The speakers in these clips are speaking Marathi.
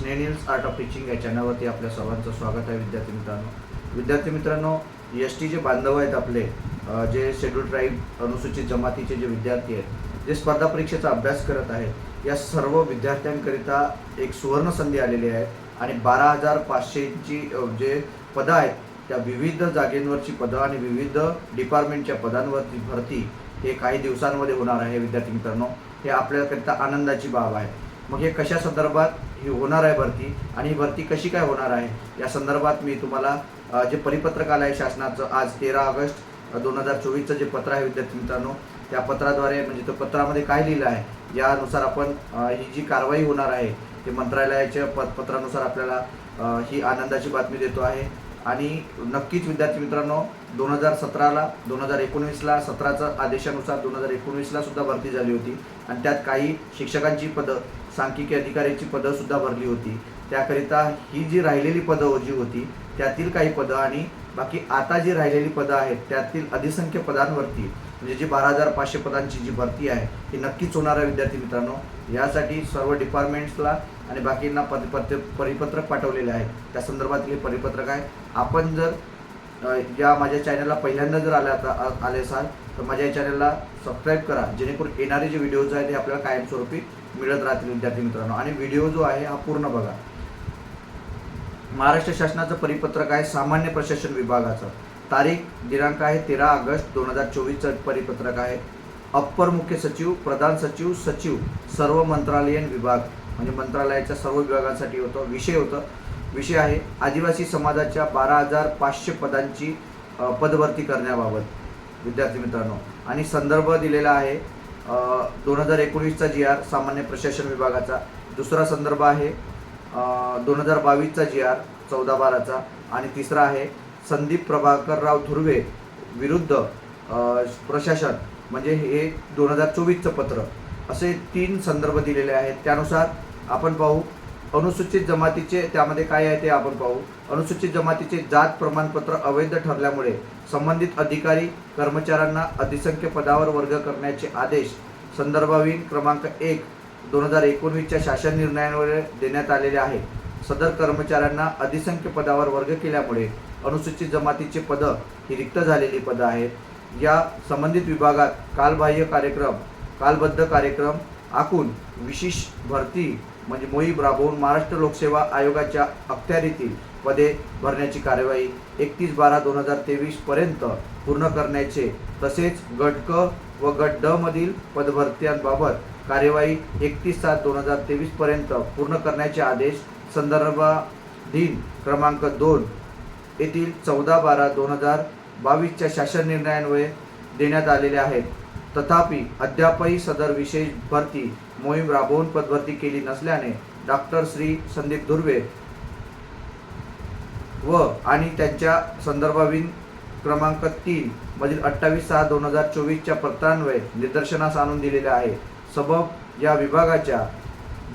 स्नेनिल्स आर्ट ऑफ टीचिंग या चॅनलवरती आपल्या सर्वांचं स्वागत आहे विद्यार्थी मित्रांनो. विद्यार्थी मित्रांनो एस टी जे बांधव आहेत आपले जे शेड्यूल ट्राईब अनुसूचित जमातीचे जे विद्यार्थी आहेत जे स्पर्धा परीक्षेचा अभ्यास करत आहेत या सर्व विद्यार्थ्यांकरिता एक सुवर्ण संधी आलेली आहे आणि बारा हजार पाचशेची जे पदं आहेत त्या विविध जागेंवरची पदं आणि विविध डिपार्टमेंटच्या पदांवरची भरती हे काही दिवसांमध्ये होणार आहे विद्यार्थी मित्रांनो. हे आपल्याकरिता आनंदाची बाब आहे. मग हे कशा संदर्भात ही होणार आहे भरती आणि ही भरती कशी काय होणार आहे? या संदर्भात मी तुम्हाला जे परिपत्रक आलं आहे शासनाचं आज तेरा ऑगस्ट दोन हजार चोवीसचं जे पत्र आहे विद्यार्थी मित्रांनो त्या पत्राद्वारे म्हणजे तो पत्रामध्ये काय लिहिलं आहे यानुसार आपण ही जी कारवाई होणार आहे ते मंत्रालयाच्या प पत्रानुसार आपल्याला ही आनंदाची बातमी देतो आहे. आणि नक्कीच विद्यार्थी मित्रांनो दोन हजार सतराला दोन हजार एकोणवीसला सतराचं आदेशानुसार दोन हजार एकोणवीसला सुद्धा भरती झाली होती. आणि त्यात काही शिक्षकांची पदं सांख्यिकी अधिकाऱ्याची पदंसुद्धा भरली होती. त्याकरिता ही जी राहिलेली पदं हो- जी होती त्यातील काही पदं आणि बाकी आता जी राहिलेली पदं आहेत त्यातील अधिसंख्य पदांवरती म्हणजे जी बारा हजार पाचशे पदांची जी भरती आहे ती नक्कीच होणार आहे विद्यार्थी मित्रांनो. यासाठी सर्व डिपार्टमेंट्सला आणि बाकींना पद पत्र परिपत्रक पाठवलेले आहे त्या संदर्भातले परिपत्रक आहे. आपण जर या माझ्या चॅनलला पहिल्यांदा जर आल्या आता आले असाल तर माझ्या या चॅनलला सबस्क्राईब करा. जेणेकरून येणारे जे व्हिडिओज आहेत ते आपल्याला कायमस्वरूपी मिळत राहतील विद्यार्थी मित्रांनो. आणि व्हिडिओ जो आहे हा पूर्ण बघा. महाराष्ट्र शासनाचं परिपत्रक आहे सामान्य प्रशासन विभागाचं. तारीख दिनांक आहे तेरा ऑगस्ट दोन हजार चोवीसचं परिपत्रक आहे. अप्पर मुख्य सचिव प्रधान सचिव सचिव सर्व मंत्रालयीन विभाग. म्हणजे मंत्रालयाच्या सर्व विभागांसाठी होतं विषय होतं. विषय आहे आदिवासी समाजाच्या बारा हजार पाचशे पदांची पदभरती करण्याबाबत. विद्यार्थी मित्रांनो आणि संदर्भ दिलेला आहे दोन हजार एकोणीसचा जी आर सामान्य प्रशासन विभागाचा. दुसरा संदर्भ आहे दोन हजार बावीसचा जी आर चौदा बाराचा. आणि तिसरा आहे संदीप प्रभाकरराव धुर्वे विरुद्ध प्रशासन. म्हणजे हे दोन हजार चोवीसचं पत्र. असे तीन संदर्भ दिलेले आहेत. त्यानुसार आपण पाहू अनुसूचित जमातीचे त्यामध्ये काय आहे ते आपण पाहू. अनुसूचित जमातीचे जात प्रमाणपत्र अवैध ठरल्यामुळे संबंधित अधिकारी कर्मचाऱ्यांना अधिसंख्य पदावर वर्ग करण्याचे आदेश. संदर्भावीन क्रमांक एक दोन हजार एकोणवीसच्या शासन निर्णयावर देण्यात आलेले आहेत सदर कर्मचाऱ्यांना अधिसंख्य पदावर वर्ग केल्यामुळे अनुसूचित जमातीचे पदं ही रिक्त झालेली पदं आहेत. या संबंधित विभागात कालबाह्य कार्यक्रम कालबद्ध कार्यक्रम आखून विशेष भरती म्हणजे मोहीम राबवून महाराष्ट्र लोकसेवा आयोगाच्या अखत्यारीतील पदे भरण्याची कार्यवाही एकतीस बारा दोन हजार तेवीस पर्यंत पूर्ण करण्याचे तसेच गट क व गट ड मधील पदभरत्यांबाबत कार्यवाही एकतीस सात दोन हजार तेवीस पर्यंत पूर्ण करण्याचे आदेश संदर्भाधीन क्रमांक दोन येथील चौदा बारा दोन हजार बावीसच्या शासन निर्णयान्वये देण्यात आलेले आहेत. तथापि अद्यापही सदर विशेष भरती मोहीम राबवून पदभरती केली नसल्याने डॉक्टर श्री संदीप धुर्वे व आणि त्यांच्या संदर्भावीन क्रमांक तीन मधील अठ्ठावीस सहा दोन हजार चोवीसच्या पत्रान्वये निदर्शनास आणून दिलेले आहे. सबब या विभागाच्या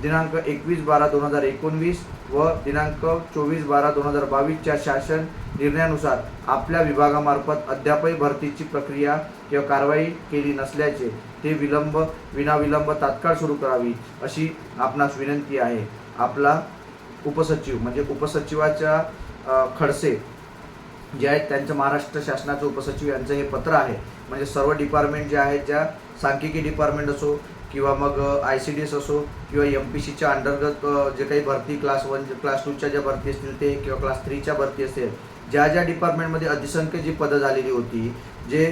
दिनांक एकवीस बारा दोन हजार एकोणवीस व दिनांक चोवीस बारा दोन हजार बावीसच्या शासन निर्णयानुसार आपल्या विभागामार्फत अद्यापही भरतीची प्रक्रिया किंवा कारवाई केली नसल्याचे ते विलंब विनाविलंब तात्काळ सुरू करावी अशी आपणास विनंती आहे. आपला उपसचिव म्हणजे उपसचिवाच्या खडसे जे आहेत त्यांचं महाराष्ट्र शासनाचं उपसचिव यांचं हे पत्र आहे. म्हणजे सर्व डिपार्टमेंट जे आहेत ज्या सांख्यिकी डिपार्टमेंट असो किंवा मग आय सी डी एस असो किंवा एम पी सीच्या अंतर्गत जे काही भरती क्लास वन क्लास टूच्या ज्या भरती असतील ते किंवा क्लास थ्रीच्या भरती असेल ज्या ज्या डिपार्टमेंटमध्ये अधिसंख्य जी पदं झालेली होती जे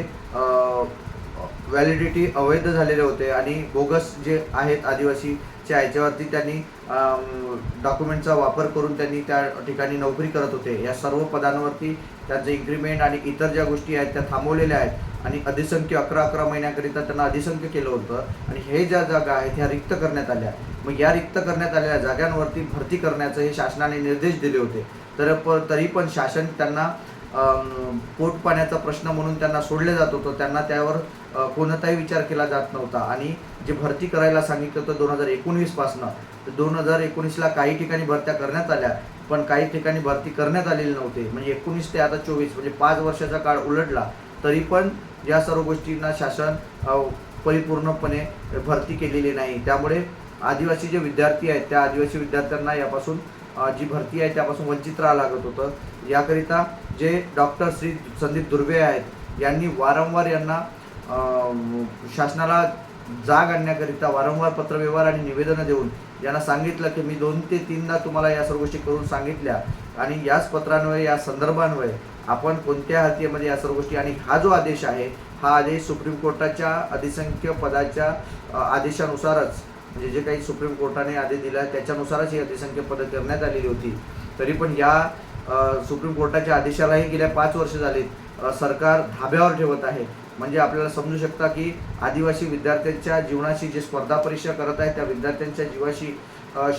व्हॅलिडिटी अवैध झालेले होते आणि बोगस जे आहेत आदिवासीच्या ह्याच्यावरती त्यांनी डॉक्युमेंटचा वापर करून त्यांनी त्या ठिकाणी नोकरी करत होते. या सर्व पदांवरती त्यांचं इन्क्रीमेंट आणि इतर ज्या गोष्टी आहेत त्या थांबवलेल्या आहेत आणि अधिसंख्य अकरा अकरा महिन्याकरिता त्यांना अधिसंख्य केलं होतं. आणि हे ज्या जागा आहेत ह्या रिक्त करण्यात आल्या. मग या रिक्त करण्यात आलेल्या जागांवरती भरती करण्याचं हे शासनाने निर्देश दिले होते. तर प तरी पण शासन त्यांना पोट पाण्याचा प्रश्न म्हणून त्यांना सोडले जात होतं. त्यांना त्यावर कोणताही विचार केला जात नव्हता. आणि जे भरती करायला सांगितलं होतं दोन हजार एकोणवीसपासनं तर दोन हजार एकोणीसला काही ठिकाणी भरत्या करण्यात आल्या पण काही ठिकाणी भरती करण्यात आलेली नव्हती. म्हणजे एकोणीस ते आता चोवीस म्हणजे पाच वर्षाचा काळ उलटला. तरी पण या सर्व गोष्टींना शासन परिपूर्णपणे भरती केलेली नाही. त्यामुळे आदिवासी जे विद्यार्थी आहेत त्या आदिवासी विद्यार्थ्यांना यापासून जी भरती आहे त्यापासून वंचित राहावं लागत होतं. याकरिता जे डॉक्टर श्री संदीप दुर्वे आहेत यांनी वारंवार यांना शासनाला जाग आणण्याकरिता वारंवार पत्रव्यवहार आणि निवेदनं देऊन यांना सांगितलं की मी दोन ते तीनदा तुम्हाला या सर्व गोष्टी करून सांगितल्या. आणि याच पत्रांमुळे या संदर्भांमुळे आपण कोणत्या हत्येमध्ये या सर्व गोष्टी आणि हा जो आदेश आहे हा आदेश सुप्रीम कोर्टाच्या अधिसंख्य पदाच्या आदेशानुसारच म्हणजे जे काही सुप्रीम कोर्टाने आदेश दिला आहे त्याच्यानुसारच ही अधिसंख्य पदं करण्यात आलेली होती. तरी पण या सुप्रीम कोर्टाच्या आदेशालाही गेल्या पाच वर्ष झालीत. सरकार धाब्यावर ठेवत आहे. म्हणजे आपल्याला समजू शकता की आदिवासी विद्यार्थ्यांच्या जीवनाशी जे स्पर्धा परीक्षा करत आहे त्या विद्यार्थ्यांच्या जीवाशी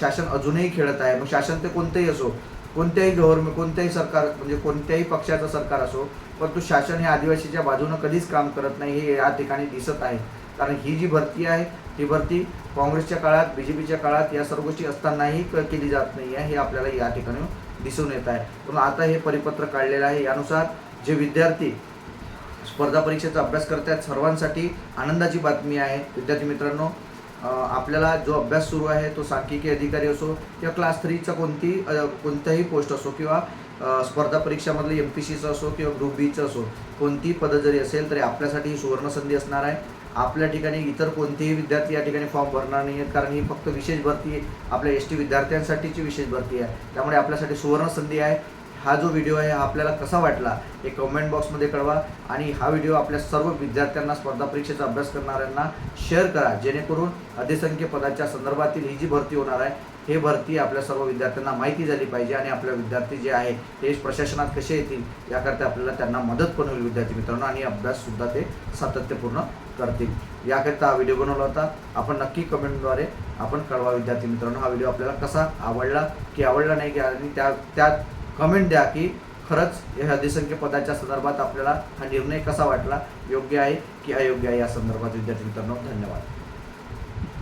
शासन अजूनही खेळत आहे. मग शासन ते कोणतेही असो कोणत्याही गव्हर्नमेंट कोणत्याही सरकार म्हणजे कोणत्याही पक्षाचं सरकार असो परंतु शासन हे आदिवासीच्या बाजूनं कधीच काम करत नाही हे या ठिकाणी दिसत आहे. कारण ही जी भरती आहे ही भरती काँग्रेसच्या काळात बी जे पीच्या काळात या सर्व गोष्टी असतानाही क- केली जात नाही आहे हे आपल्याला या ठिकाणी दिसून येत आहे. पण आता हे परिपत्र काढलेलं आहे. यानुसार जे विद्यार्थी स्पर्धा परीक्षेचा अभ्यास करत आहेत सर्वांसाठी आनंदाची बातमी आहे. विद्यार्थी मित्रांनो आपल्याला जो अभ्यास सुरू आहे तो सांख्यिकी अधिकारी असो किंवा क्लास थ्रीचा कोणती कोणत्याही पोस्ट असो किंवा स्पर्धा परीक्षामधलं एम पी सीचं असो किंवा ग्रुप बीचं असो कोणतीही पदं जरी असेल तरी आपल्यासाठी ही सुवर्ण संधी असणार आहे. आपल्या ठिकाणी इतर कोणतेही विद्यार्थी या ठिकाणी फॉर्म भरणार नाही आहेत कारण ही फक्त विशेष भरती आपल्या एस टी विद्यार्थ्यांसाठीची विशेष भरती आहे. त्यामुळे आपल्यासाठी सुवर्ण संधी आहे. हा जो व्हिडिओ आहे हा आपल्याला कसा वाटला हे कमेंट बॉक्समध्ये कळवा. आणि हा व्हिडिओ आपल्या सर्व विद्यार्थ्यांना स्पर्धा परीक्षेचा अभ्यास करणाऱ्यांना शेअर करा. जेणेकरून अधिसंख्य पदाच्या संदर्भातील ही जी भरती होणार आहे हे भरती आपल्या सर्व विद्यार्थ्यांना माहिती झाली पाहिजे आणि आपल्या विद्यार्थी जे आहे ते प्रशासनात कसे येतील याकरता आपल्याला त्यांना मदत पण होईल विद्यार्थी मित्रांनो. आणि अभ्याससुद्धा ते सातत्यपूर्ण करतील. याकरिता हा व्हिडिओ बनवला होता. आपण नक्की कमेंटद्वारे आपण कळवा विद्यार्थी मित्रांनो हा व्हिडिओ आपल्याला कसा आवडला की आवडला नाही की आणि त्या त्यात कमेंट द्या की खरंच या अधिसंख्यपदाच्या संदर्भात आपल्याला हा निर्णय कसा वाटला? योग्य आहे की अयोग्य आहे या संदर्भात? विद्यार्थी मित्रांनो धन्यवाद.